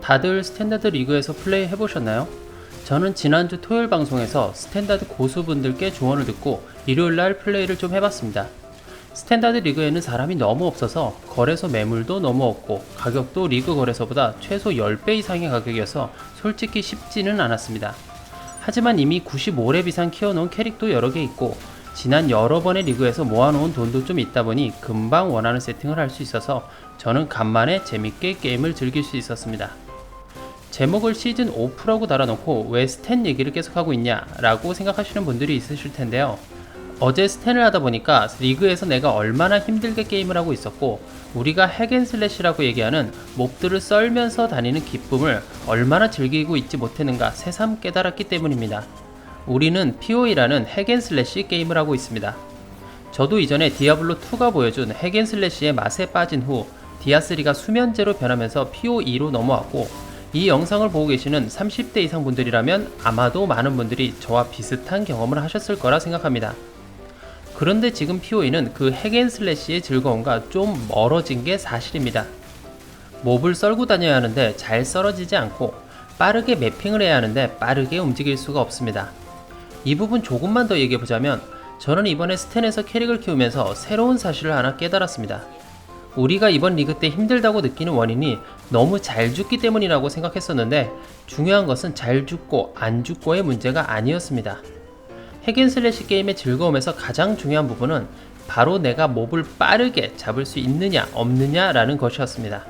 다들 스탠다드 리그에서 플레이 해보셨나요? 저는 지난주 토요일 방송에서 스탠다드 고수분들께 조언을 듣고 일요일날 플레이를 좀 해봤습니다. 스탠다드 리그에는 사람이 너무 없어서 거래소 매물도 너무 없고 가격도 리그 거래소보다 최소 10배 이상의 가격이어서 솔직히 쉽지는 않았습니다. 하지만 이미 95렙 이상 키워놓은 캐릭도 여러 개 있고 지난 여러 번의 리그에서 모아놓은 돈도 좀 있다 보니 금방 원하는 세팅을 할 수 있어서 저는 간만에 재밌게 게임을 즐길 수 있었습니다. 제목을 시즌 오프라고 달아놓고 왜 스탠 얘기를 계속하고 있냐 라고 생각하시는 분들이 있으실 텐데요. 어제 스탠을 하다 보니까 리그에서 내가 얼마나 힘들게 게임을 하고 있었고 우리가 핵앤슬래시라고 얘기하는 몹들을 썰면서 다니는 기쁨을 얼마나 즐기고 있지 못했는가 새삼 깨달았기 때문입니다. 우리는 POE라는 핵앤슬래시 게임을 하고 있습니다. 저도 이전에 디아블로2가 보여준 핵앤슬래시의 맛에 빠진 후 디아3가 수면제로 변하면서 POE로 넘어왔고 이 영상을 보고 계시는 30대 이상 분들이라면 아마도 많은 분들이 저와 비슷한 경험을 하셨을 거라 생각합니다. 그런데 지금 POE는 그 핵앤슬래시의 즐거움과 좀 멀어진 게 사실입니다. 몹을 썰고 다녀야 하는데 잘 썰어지지 않고 빠르게 매핑을 해야 하는데 빠르게 움직일 수가 없습니다. 이 부분 조금만 더 얘기해 보자면 저는 이번에 스탠에서 캐릭을 키우면서 새로운 사실을 하나 깨달았습니다. 우리가 이번 리그 때 힘들다고 느끼는 원인이 너무 잘 죽기 때문이라고 생각했었는데 중요한 것은 잘 죽고 안 죽고의 문제가 아니었습니다. 핵앤슬래시 게임의 즐거움에서 가장 중요한 부분은 바로 내가 몹을 빠르게 잡을 수 있느냐 없느냐라는 것이었습니다.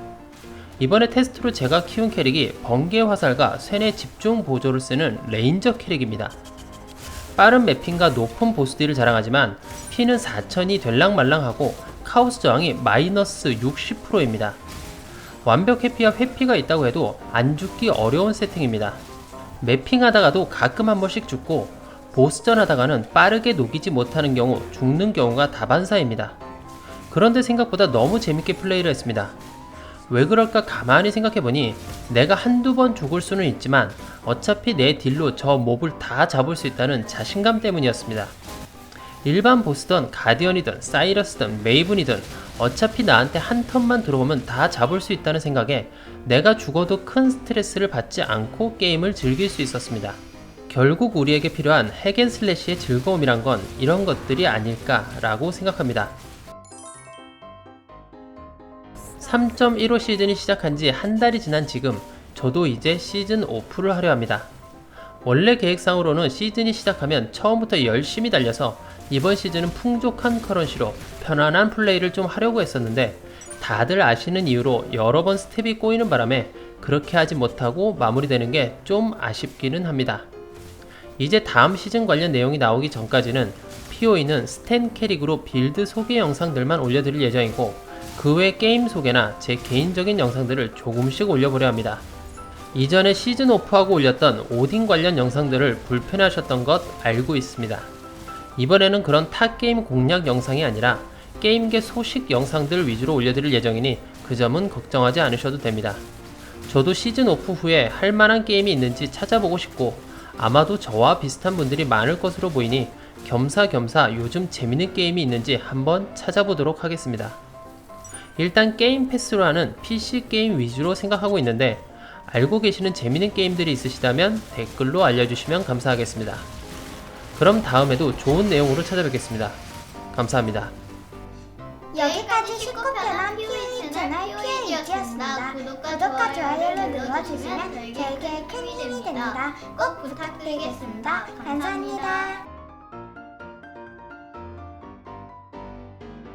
이번에 테스트로 제가 키운 캐릭이 번개 화살과 쇠뇌 집중 보조를 쓰는 레인저 캐릭입니다. 빠른 매핑과 높은 보스딜을 자랑하지만 피는 4000이 될랑말랑하고 카오스 저항이 마이너스 60%입니다. 완벽 회피와 회피가 있다고 해도 안 죽기 어려운 세팅입니다. 매핑하다가도 가끔 한 번씩 죽고 보스전 하다가는 빠르게 녹이지 못하는 경우 죽는 경우가 다반사입니다. 그런데 생각보다 너무 재밌게 플레이를 했습니다. 왜 그럴까 가만히 생각해보니 내가 한두 번 죽을 수는 있지만 어차피 내 딜로 저 몹을 다 잡을 수 있다는 자신감 때문이었습니다. 일반 보스든 가디언이든 사이러스든 메이븐이든 어차피 나한테 한 턴만 들어오면 다 잡을 수 있다는 생각에 내가 죽어도 큰 스트레스를 받지 않고 게임을 즐길 수 있었습니다. 결국 우리에게 필요한 핵앤슬래시의 즐거움이란 건 이런 것들이 아닐까라고 생각합니다. 3.15 시즌이 시작한 지 한 달이 지난 지금 저도 이제 시즌 오프를 하려 합니다. 원래 계획상으로는 시즌이 시작하면 처음부터 열심히 달려서 이번 시즌은 풍족한 커런시로 편안한 플레이를 좀 하려고 했었는데 다들 아시는 이유로 여러 번 스텝이 꼬이는 바람에 그렇게 하지 못하고 마무리되는 게 좀 아쉽기는 합니다. 이제 다음 시즌 관련 내용이 나오기 전까지는 POE는 스탠 캐릭으로 빌드 소개 영상들만 올려드릴 예정이고 그 외 게임 소개나 제 개인적인 영상들을 조금씩 올려보려 합니다. 이전에 시즌 오프하고 올렸던 오딘 관련 영상들을 불편해하셨던 것 알고 있습니다. 이번에는 그런 타 게임 공략 영상이 아니라 게임계 소식 영상들 위주로 올려드릴 예정이니 그 점은 걱정하지 않으셔도 됩니다. 저도 시즌 오프 후에 할 만한 게임이 있는지 찾아보고 싶고 아마도 저와 비슷한 분들이 많을 것으로 보이니 겸사겸사 요즘 재밌는 게임이 있는지 한번 찾아보도록 하겠습니다. 일단 게임 패스로 하는 PC 게임 위주로 생각하고 있는데 알고 계시는 재밌는 게임들이 있으시다면 댓글로 알려주시면 감사하겠습니다. 그럼 다음에도 좋은 내용으로 찾아뵙겠습니다. 감사합니다. 여기까지 쉽고 편한 퓨이 채널 퓨에이지였습니다. 구독과 좋아요를 눌러주시면 저에게 큰 힘이 됩니다. 꼭 부탁드리겠습니다. 감사합니다.